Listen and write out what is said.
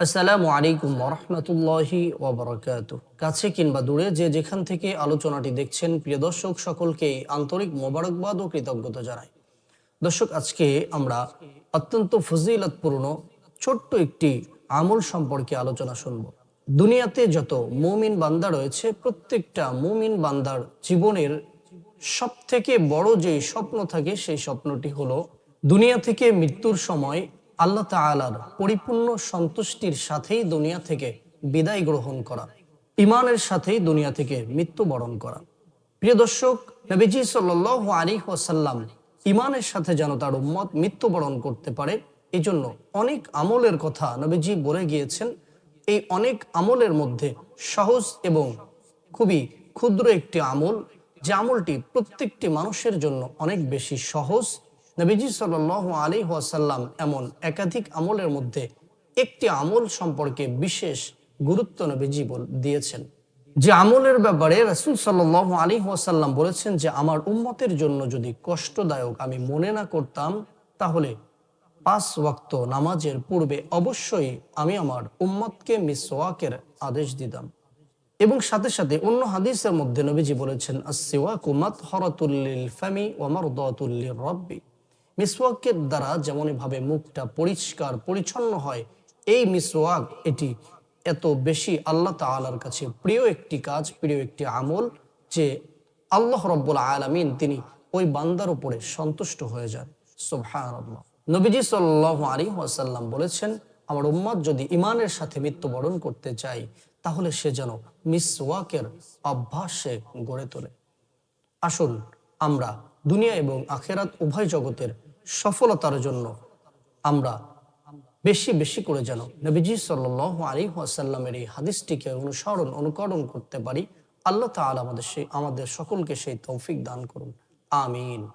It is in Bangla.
আসসালামু আলাইকুম রহমতুল্লাহি ওবরাকাত কাছে কিংবা দূরে যে যেখান থেকে আলোচনাটি দেখছেন, প্রিয় দর্শক, সকলকে আন্তরিক মোবারকবাদ ও কৃতজ্ঞতা জানাই। দর্শক, আজকে আমরা অত্যন্ত ফজিলতপূর্ণ ছোট্ট একটি আমল সম্পর্কে আলোচনা শুনব। দুনিয়াতে যত মুমিন বান্দা রয়েছে, প্রত্যেকটা মুমিন বান্দার জীবনের সব থেকে বড় যে স্বপ্ন থাকে, সেই স্বপ্নটি হলো, দুনিয়া থেকে মৃত্যুর সময় আল্লাহ তাআলার পরিপূর্ণ সন্তুষ্টির সাথেই দুনিয়া থেকে বিদায় গ্রহণ করা ইমানের সাথেই দুনিয়া থেকে মৃত্যুবরণ করা। প্রিয় দর্শক, নবীজি সাল আলী ওয়াসাল্লাম ইমানের সাথে যেন তার উম্মত মৃত্যুবরণ করতে পারে এই জন্য অনেক আমলের কথা নবীজি বলে গিয়েছেন। এই অনেক আমলের মধ্যে সহজ এবং খুবই ক্ষুদ্র একটি আমল, যে আমলটি প্রত্যেকটি মানুষের জন্য অনেক বেশি সহজ নবীজি সাল আলী ওয়াসাল্লাম এমন একাধিক আমলের মধ্যে একটি আমল সম্পর্কে বিশেষ গুরুত্ব নবীজি দিয়েছেন। যে আমলের ব্যাপারে রাসুল সাল্লাহ আলী ওয়াসাল্লাম বলেছেন যে, আমার উম্মতের জন্য যদি কষ্টদায়ক আমি মনে না করতাম, তাহলে পাঁচ ওয়াক্ত নামাজের পূর্বে অবশ্যই আমি আমার উম্মতকে মিসওয়াকের আদেশ দিতাম। এবং সাথে সাথে অন্য হাদিসের মধ্যে নবীজি বলেছেন আসিওয়াকু মাতহরাতুল্লিল ফামি ওয়া মারদাতুল্লির রাব্বি। মিসওয়াকের দ্বারা যেমন ভাবে মুখটা পরিষ্কার, পরিচ্ছন্ন হয়, এই মিসওয়াক এটি এত বেশি আল্লাহ তাআলার কাছে প্রিয় একটি কাজ, প্রিয় একটি আমল যে আল্লাহ রব্বুল আলামিন তিনি ওই বান্দার উপরে সন্তুষ্ট হয়ে যান। সুবহানাল্লাহ। নবীজি সাল্লাল্লাহু আলাইহি ওয়াসাল্লাম বলেছেন, আমার উম্মত যদি ইমানের সাথে মৃত্যুবরণ করতে চাই তাহলে সে যেন মিসওয়াকের অভ্যাস গড়ে তোলে। আসুন আমরা দুনিয়া এবং আখেরাত উভয় জগতের সফলতার জন্য আমরা বেশি বেশি করে যেন নবীজি সাল আলী আসাল্লামের এই হাদিসটিকে অনুসরণ, অনুকরণ করতে পারি। আল্লাহ তালা আমাদের সেই আমাদের সকলকে সেই তৌফিক দান করুন। আমিন।